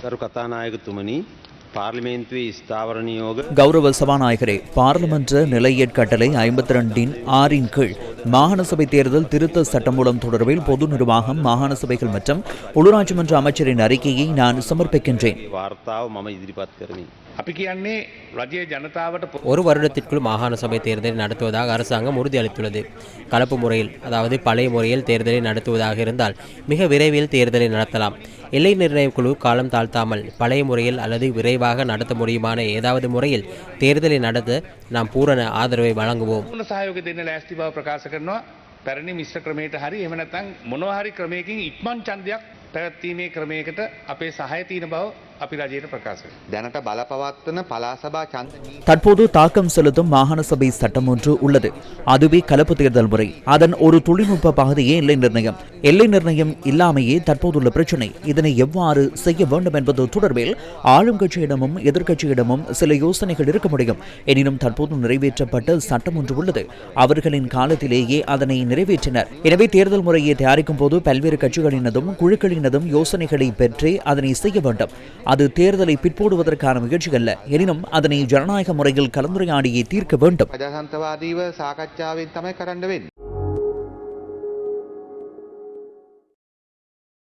Sir ಕಥಾನಾಯಕ ತುಮನಿ கௌரவ சபாநாயகரே பார்லிமன்ற நிலையேற் கட்டளை ஐம்பத்தி ரெண்டின் ஆறின் கீழ் மாகாண சபை தேர்தல் திருத்த சட்டம் மூலம் தொடர்பில் பொது நிர்வாகம் மாகாண சபைகள் மற்றும் உள்ளூராட்சி மன்ற அமைச்சரின் அறிக்கையை நான் சமர்ப்பிக்கின்றேன் වාර්තාව මම ඉදිරිපත් කරමින්. අපි කියන්නේ රජයේ ජනතාවට පො- ஒரு வருடத்திற்குள் மாகாண சபை தேர்தலை நடத்துவதாக அரசாங்கம் உறுதியளித்துள்ளது கலப்பு முறையில் அதாவது பழைய முறையில் தேர்தலை நடத்துவதாக இருந்தால் மிக விரைவில் தேர்தலை நடத்தலாம் எல்லை நிர்ணய குழு காலம் தாழ்த்தாமல் பழைய முறையில் அல்லது விரைவாக நடத்த முடியுமான ஏதாவது முறையில் தேர்தலை நடத்த நாம் பூரண ஆதரவை வழங்குவோம் පූර්ණ සහයෝග දෙන්න ලෑස්ති බව ප්‍රකාශ කරනවා පැරණි මිශ්‍ර ක්‍රමයට හරි එහෙම නැත්නම් මොනවා හරි ක්‍රමයකින් ඉක්මන් ඡන්දයක් පැවැත්වීමේ ක්‍රමයකට අපේ සහය තියෙන බව අපි රජයට ප්‍රකාශ කරනවා. දැනට බලපවත්වන පලාසභා චන්ද නීති தற்போது தாக்கம் செலுத்தும் மாகாண சபை சட்டம் ஒன்று உள்ளது அதுவே கலப்பு தேர்தல் முறை அதன் ஒரு தொழில்நுட்ப பகுதியே எல்லை நிர்ணயம் எல்லை நிர்ணயம் இல்லாமையே தற்போதுள்ள பிரச்சினை இதனை எவ்வாறு செய்ய வேண்டும் என்பது தொடர்பில் ஆளும் கட்சியிடமும் எதிர்க்கட்சியிடமும் சில யோசனைகள் இருக்க முடியும் எனினும் தற்போது நிறைவேற்றப்பட்ட சட்டம் ஒன்று உள்ளது அவர்களின் காலத்திலேயே அதனை நிறைவேற்றினர் எனவே தேர்தல் முறையை தயாரிக்கும் போது பல்வேறு கட்சிகளினதும் குழுக்களினதும் யோசனைகளை பெற்றே அதனை செய்ய வேண்டும் அது தேர்தலை பிற்போடுவதற்கான முயற்சி அல்ல. எனினும் அதனை ஜனநாயக முறையில் கலந்துரையாடியே தீர்க்க வேண்டும்.